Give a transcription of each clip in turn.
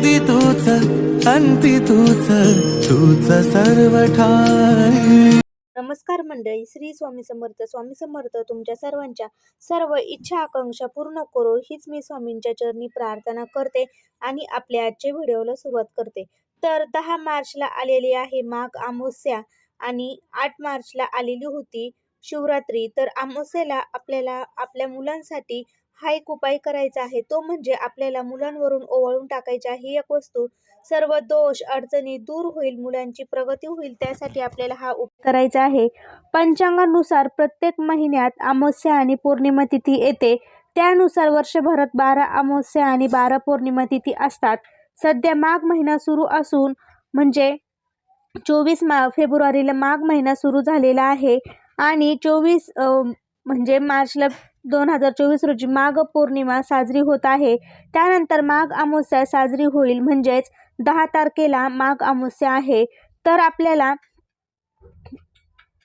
आधी तूच अंती तूच तूच सर्व ठाई नमस्कार मंडळी श्री स्वामी समर्थ. स्वामी समर्थ तुमच्या सर्वांच्या सर्व इच्छा आकांक्षा पूर्ण करो. हीच मी स्वामींच्या चरणी प्रार्थना करते आणि आपल्या आजच्या व्हिडिओला सुरुवात करते. तर दहा मार्चला आलेली आहे माघ अमावस्या आणि आठ मार्चला आलेली होती शिवरात्री. तर अमावस्याला आपल्याला आपल्या मुलांसाठी हा एक उपाय करायचा आहे. तो म्हणजे आपल्याला मुलांवरून ओवाळून टाकायच्या ही एक वस्तू. सर्व दोष अडचणी दूर होईल मुलांची प्रगती होईल त्यासाठी आपल्याला हा उपाय करायचा आहे. पंचांगानुसार प्रत्येक महिन्यात अमावस्या आणि पौर्णिमा तिथी येते. त्यानुसार वर्षभरात बारा अमावस्या आणि बारा पौर्णिमा तिथी असतात. सध्या माघ महिना सुरू असून म्हणजे चोवीस मा फेब्रुवारीला माघ महिना सुरू झालेला आहे. आणि चोवीस म्हणजे मार्चला दोन हजार चोवीस रोजी माघ पौर्णिमा साजरी होत आहे. त्यानंतर माघ अमावस्या साजरी होईल म्हणजेच दहा तारखेला माघ अमावस्या आहे. तर आपल्याला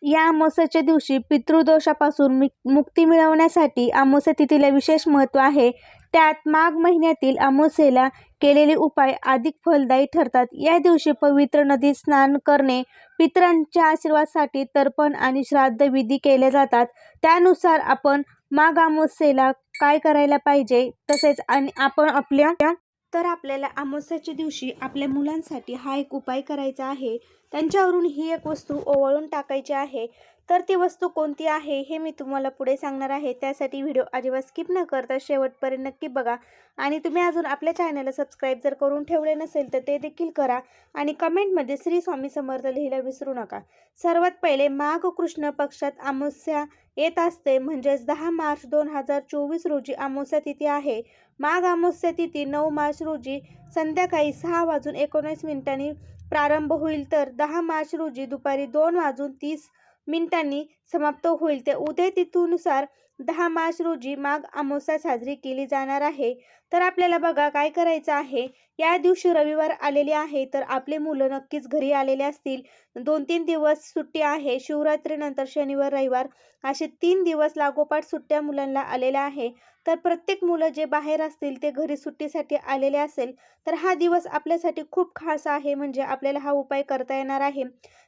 या अमावस्याच्या दिवशी पितृदोषापासून मुक्ती मिळवण्यासाठी अमावस्या तिथीला विशेष महत्त्व आहे. त्यात माघ महिन्यातील अमावस्येला केलेले उपाय अधिक फलदायी ठरतात. या दिवशी पवित्र नदीत स्नान करणे पितरांच्या आशीर्वादासाठी तर्पण आणि श्राद्ध विधी केले जातात. त्यानुसार आपण माघ अमावस्येला काय करायला पाहिजे? तसेच आणि आपण आपल्या तर आपल्याला अमावस्याच्या दिवशी आपल्या मुलांसाठी हा एक उपाय करायचा आहे. त्यांच्यावरून ही एक वस्तू ओवाळून टाकायची आहे. तर ती वस्तू कोणती आहे हे मी तुम्हाला पुढे सांगणार आहे. त्यासाठी व्हिडिओ अजिबात स्किप न करता शेवटपर्यंत नक्की बघा. आणि तुम्ही अजून आपल्या चॅनलला सबस्क्राईब जर करून ठेवले नसेल तर ते देखील करा. आणि कमेंटमध्ये श्री स्वामी समर्थ लिहायला विसरू नका. सर्वात पहिले माघ कृष्ण पक्षात अमावस्या येत असते म्हणजेच दहा मार्च दोन हजार चोवीस रोजी अमावस्या तिथी आहे. माघ अमावस्या तिथी नऊ मार्च रोजी संध्याकाळी सहा वाजून एकोणीस मिनिटांनी प्रारंभ होईल. तर दहा मार्च रोजी दुपारी दोन वाजून तीस मिनिटांनी समाप्त होईल. ते उदय तिथीनुसार दहा मार्च रोजी माघ अमावस्या साजरी केली जाणार आहे. तर आपल्याला बघा काय करायचं आहे? या दिवशी रविवार आलेले आहे तर आपले मुलं नक्कीच घरी आलेले असतील. दोन तीन दिवस सुट्टी आहे. शिवरात्रीनंतर शनिवार रविवार असे तीन दिवस लागोपाठ सुट्ट्या मुलांना आलेल्या आहे. तर प्रत्येक मुलं जे बाहेर असतील ते घरी सुट्टीसाठी आलेले असेल तर हा दिवस आपल्यासाठी खूप खास आहे. म्हणजे आपल्याला हा उपाय करता येणार आहे.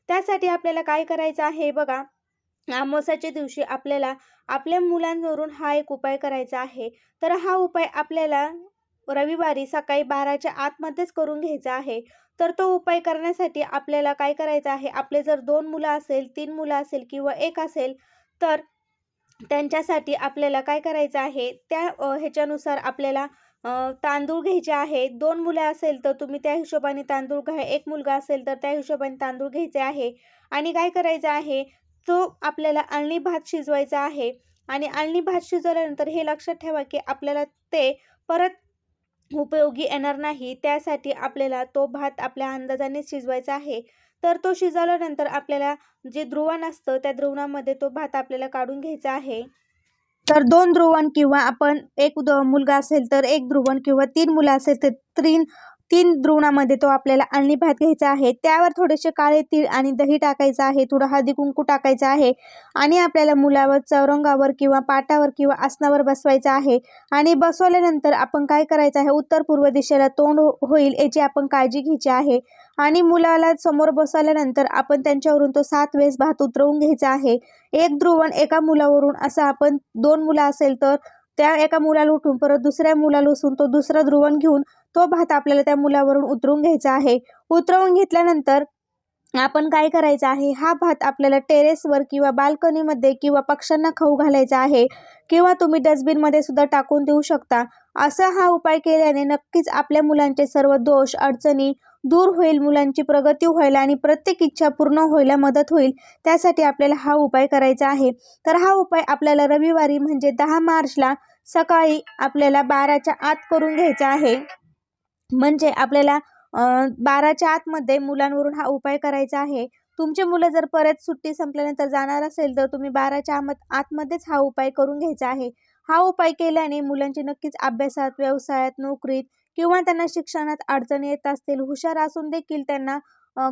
त्यासाठी आपल्याला काय करायचं आहे बघा? अमावस्याच्या दिवशी आपल्याला आपल्या मुलांवरून हा एक उपाय करायचा आहे. तर हा उपाय आपल्याला रविवारी सकाळी बाराच्या आतमध्येच करून घ्यायचा आहे. तर तो उपाय करण्यासाठी आपल्याला काय करायचं आहे? आपले जर दोन मुलं असेल तीन मुलं असेल किंवा एक असेल तर त्यांच्यासाठी आपल्याला काय करायचं आहे? त्या ह्याच्यानुसार आपल्याला तांदूळ घ्यायचे आहे. दोन मुलं असेल तर तुम्ही त्या हिशोबाने तांदूळ घ्या. एक मुलगा असेल तर त्या हिशोबाने तांदूळ घ्यायचे आहे. आणि काय करायचं आहे? तो आपल्याला आळणी भात शिजवायचा आहे. आणि आळणी भात शिजवल्यानंतर हे लक्षात ठेवा की आपल्याला ते परत उपयोगी येणार नाही. त्यासाठी आपल्याला तो भात आपल्या अंदाजाने शिजवायचा आहे. तर तो शिजवल्यानंतर आपल्याला जे द्रुवण असतं त्या द्रुवणामध्ये तो भात आपल्याला काढून घ्यायचा आहे. तर दोन ध्रुवण किंवा आपण एक मुलगा असेल तर एक ध्रुवण किंवा तीन मुलं असेल तर तीन तीन द्रोणामध्ये तो आपल्याला आणली भात घ्यायचा आहे. त्यावर थोडेसे काळे तीळ आणि दही टाकायचं आहे. थोडं हळदी कुंकू टाकायचं आहे. आणि आपल्याला मुलावर चौरंगावर किंवा पाटावर किंवा आसनावर बसवायचं आहे. आणि बसवल्यानंतर आपण काय करायचं आहे? उत्तर पूर्व दिशेला तोंड होईल याची आपण काळजी घ्यायची आहे. आणि मुलाला समोर बसवल्यानंतर आपण त्यांच्यावरून तो सात वेळेस भात उतरवून घ्यायचा आहे. एक ध्रुवण एका मुलावरून असं आपण दोन मुलं असेल तर त्या एका मुलाला उठून परत दुसऱ्या मुलाला उसून तो दुसरा ध्रुवण घेऊन तो भात आपल्याला त्या मुलावरून उतरवून घ्यायचा आहे. उतरवून घेतल्यानंतर आपण काय करायचं आहे? हा भात आपल्याला टेरेसवर किंवा बाल्कनीमध्ये किंवा पक्ष्यांना खाऊ घालायचा आहे किंवा तुम्ही डस्टबिनमध्ये सुद्धा टाकून देऊ शकता. असा हा उपाय केल्याने नक्कीच आपल्या मुलांचे सर्व दोष अडचणी दूर होईल मुलांची प्रगती व्हायला आणि प्रत्येक इच्छा पूर्ण व्हायला मदत होईल त्यासाठी आपल्याला हा उपाय करायचा आहे. तर हा उपाय आपल्याला रविवारी म्हणजे दहा मार्चला सकाळी आपल्याला बाराच्या आत करून घ्यायचा आहे. म्हणजे आपल्याला बाराच्या आतमध्ये मुलांवरून हा उपाय करायचा आहे. तुमचे मुलं जर परत सुट्टी संपल्यानंतर जाणार असेल तर तुम्ही बाराच्या आमत आतमध्येच हा उपाय करून घ्यायचा आहे. हा उपाय केल्याने मुलांची नक्कीच अभ्यासात व्यवसायात नोकरीत किंवा त्यांना शिक्षणात अडचणी येत असतील हुशार असून देखील त्यांना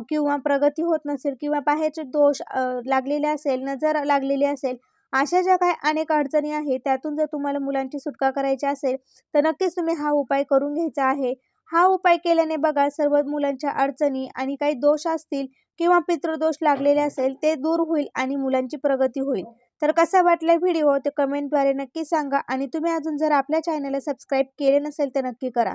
किंवा प्रगती होत नसेल किंवा बाहेरचे दोष लागलेले असेल नजर लागलेली असेल अशा ज्या काही अनेक अडचणी आहेत त्यातून जर तुम्हाला मुलांची सुटका करायची असेल तर नक्कीच तुम्ही हा उपाय करून घ्यायचा आहे. हा उपाय केल्याने बघा सर्व मुलांच्या अडचणी आणि काही दोष असतील किंवा पितृदोष लागलेले असेल ते दूर होईल आणि मुलांची प्रगती होईल. तर कसा वाटला व्हिडिओ ते कमेंटद्वारे नक्की सांगा आणि तुम्ही अजून जर आपल्या चॅनलला सबस्क्राईब केले नसेल तर नक्की करा.